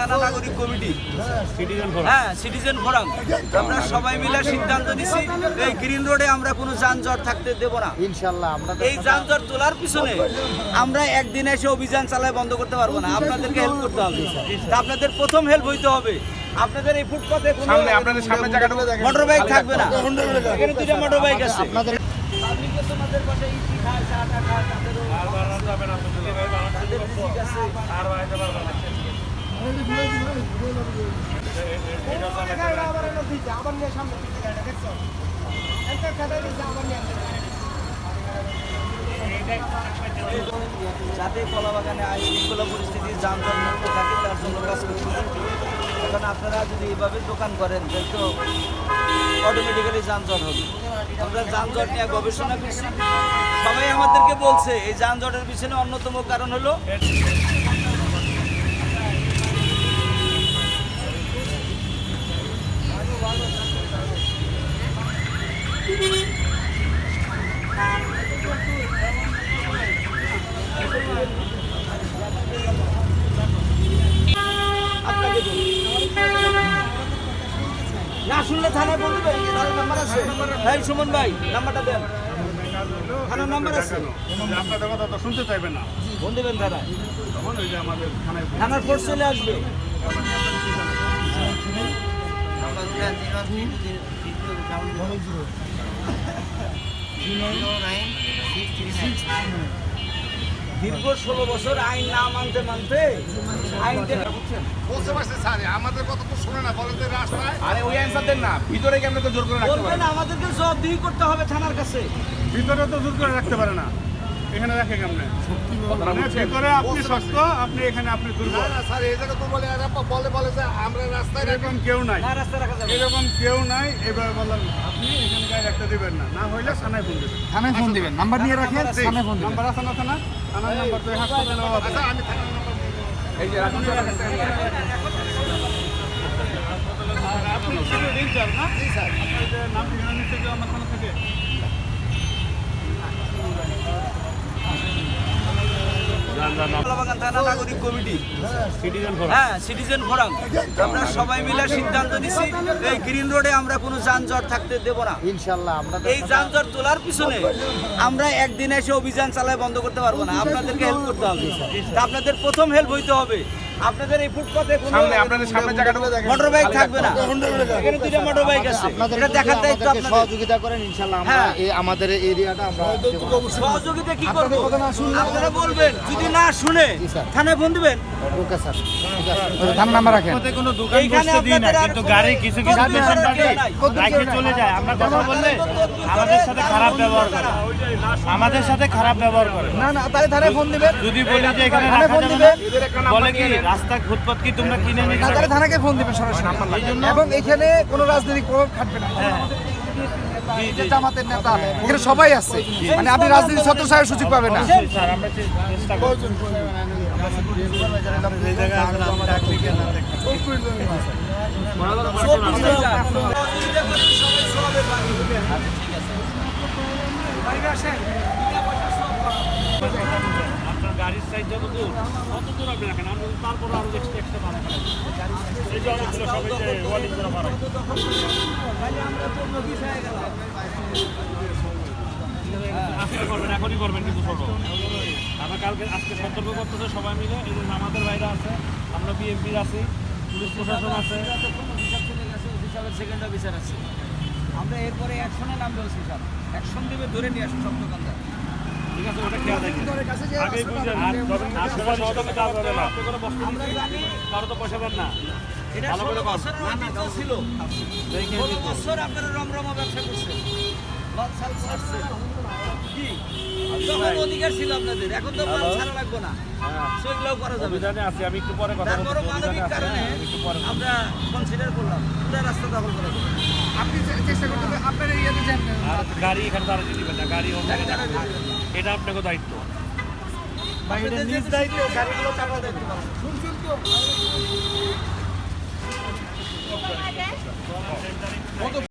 থানা নাগরিক কমিটি। হ্যাঁ সিটিজেন ফোরাম আমরা সবাই মিলে সিদ্ধান্ত নিছি এই গ্রিন রোডে আমরা কোনো যানজট থাকতে দেব না। ইনশাল্লাহ আমরা এই যানজট তোলার পিছনে আমরা একদিন এসে অভিযান চালায় বন্ধ করতে পারব না। আপনাদেরকে হেল্প করতে হবে। আপনাদের প্রথম হেল্প হইতে হবে। আপনাদের এই ফুটপাতে কোনো সামনে আপনাদের সামনে জায়গাটুকু। মোটর বাইক থাকবে না। এখানে দুইটা মোটর বাইক আছে। আপনাদের তোমাদের পাশে ইটি খায় চা টা খায় তাদেরও তাদের রিজিক আছে। যাতে কলা বাগানে আইন শৃঙ্খলা পরিস্থিতি যানজট মুক্ত থাকে, তার জন্য কাজ করতেছি এখন আপনারা যদি এইভাবে দোকান করেন, তাহলে তো অটোমেটিক্যালি যানজট হবে। আমরা যানজট নিয়ে গবেষণা করছি। সবাই আমাদেরকে বলছে, এই যানজটের পিছনে অন্যতম কারণ হলো থানায় ফোন দিবেন থানার নাম্বার আছে ভাই সুমন ভাই নাম্বারটা দেন থানার নাম্বার আছে আপনাদের কথা তো শুনতে চাইবে না ফোন দিবেন থানায় তখন ওই যে আমাদের থানায় থানার ফোর্স চলে আসবে দীর্ঘ ষোলো বছর আইন না মানতে মানতে আইনটা বলতে পারছি স্যার আমাদের কথা তো শুনে না বলেন রাস্তায়। আরে ওই অ্যান্সার দেন না ভিতরে কেমনে তো জোর করে রাখতে পারে বলবেন আমাদেরকে জবাবদিহি করতে হবে থানার কাছে। ভিতরে তো জোর করে রাখতে পারে না। এখানে রাখে কেমনে? মানে ভিতরে আপনি শক্ত আপনি এখানে আপনি দুর্বল। স্যার এই জায়গা তো বলে বলে বলে যে আমরা রাস্তায় এরকম কেউ নাই। না রাস্তা রাখা যাবে এরকম কেউ নাই এবার বললাম আপনি এখানে রাখতে দিবেন না। না হইলে থানায় ফোন দেবেন। থানায় ফোন দিবেন। নাম্বার নিয়ে রাখেন থানায় ফোন দিবেন। নাম্বার আছে না থানা থানার নাম্বার তো হাসপাতালে পাওয়া যায়। আমি থানার নাম্বার এই যে রাখুন আপনি রিচার্জ না? জি স্যার। আপনার নাম ঠিকানা নিচে আমার থানা থেকে কলাবাগান থানা নাগরিক কমিটি। হ্যাঁ সিটিজেন ফোরাম আমরা সবাই মিলে সিদ্ধান্ত নিছি এই গ্রিন রোডে আমরা কোনো যানজট থাকতে দেব না। ইনশাল্লাহ এই যানজট তোলার পিছনে আমরা একদিন এসে অভিযান চালায় বন্ধ করতে পারব না। আপনাদেরকে হেল্প করতে হবে। আপনাদের প্রথম হেল্প হইতে হবে। আপনাদের এই ফুটপাতে কোনো সামনে আপনাদের সামনে জায়গাটুকু মোটর বাইক থাকবে না। এখানে দুইটা মোটর বাইক আছে এটা দেখার দায়িত্ব আপনাদের। সহযোগিতা করেন ইনশাল্লাহ আমরা হ্যাঁ। এই আমাদের এরিয়াটা আমরা সহযোগিতা কি করব? আপনারা বলবেন। যদি না শুনে থানায় ফোন দিবেন। Okay sir. ঠিক আছে। থানার নাম্বার রাখেন। এইখানে আপনাদের আর কিন্তু গাড়ি কিছু কিছু পেশেন্ট। রাখে চলে যায়। আমরা কথা বললে আমাদের সাথে খারাপ ব্যবহার করে। আমাদের সাথে খারাপ ব্যবহার করে। না না তাহলে থানায় ফোন দিবেন। যদি বলি যে এখানে রাখা যাবে বলে কি রাস্তা ফুটপাত কি তোমরা কিনে না নিচ্ছ তাহলে থানাকে ফোন দিবেন সরাসরি। এবং এখানে কোনো রাজনৈতিক প্রভাব খাটবে না। জি, জামাতের নেতা এখানে সবাই আছে। মানে আপনি রাজনীতি ছত্র ছাড়ার সুযোগ পাবেন না। স্যার আমরা চে- চেষ্টা করছি সহযোগিতা করেন, সবাই সবের বাড়ি। আচ্ছা, ঠিক আছে। বাইরে আসেন। বিনা পয়সার সব করা। আপনার গাড়ির সাইজ যত দূর আপনি রাখেন। আমরা তারপর আরও এক্সট্রা এক্সট্রা বাড়াই এই যে অনেকগুলো করবেন, এখনই করবেন কিন্তু আমরা কালকে, আজকে সতর্ক করতেছে সবাই মিলে। যে আমাদের বাইরে আছে, আমরা বিএনপির আছি, পুলিশ প্রশাসন আছে। অফিসারের second অফিসার আছে। আমরা এরপরে অ্যাকশনে নামবে ওসি সাহেব অ্যাকশন দিবে, ধরে নিয়ে আসুন সব দোকানদার। ঠিক আছে ওটা খেয়াল রাখবেন। আগেই বুঝলেন আর আর সবাই সহযোগিতা করবে না। আপনি করে বসতে আমরা কারও তো পয়সা না। এটা ষোলো কর। ছিল ষোলো বছর আপনারা রমরমা ব্যবসা করছেন। কি? তখন অধিকার ছিল আপনাদের। এখন তো মাল ছাড়া লাগবে না। সেগুলোও করা যাবে না। অভিযানে আছি আমি একটু পরে কথা তারপরও মানবিক কারণে একটু পরে আমরা কনসিডার করলাম। পুরো রাস্তা দখল করা যাবে আপনি চেষ্টা করতে হবে আপনার এরিয়াতে যান গাড়ি এখানে দাঁড়াতে দিবেন না। গাড়ি জায়গায় রাখবেন। এটা আপনাকে দায়িত্ব। দায়িত্ব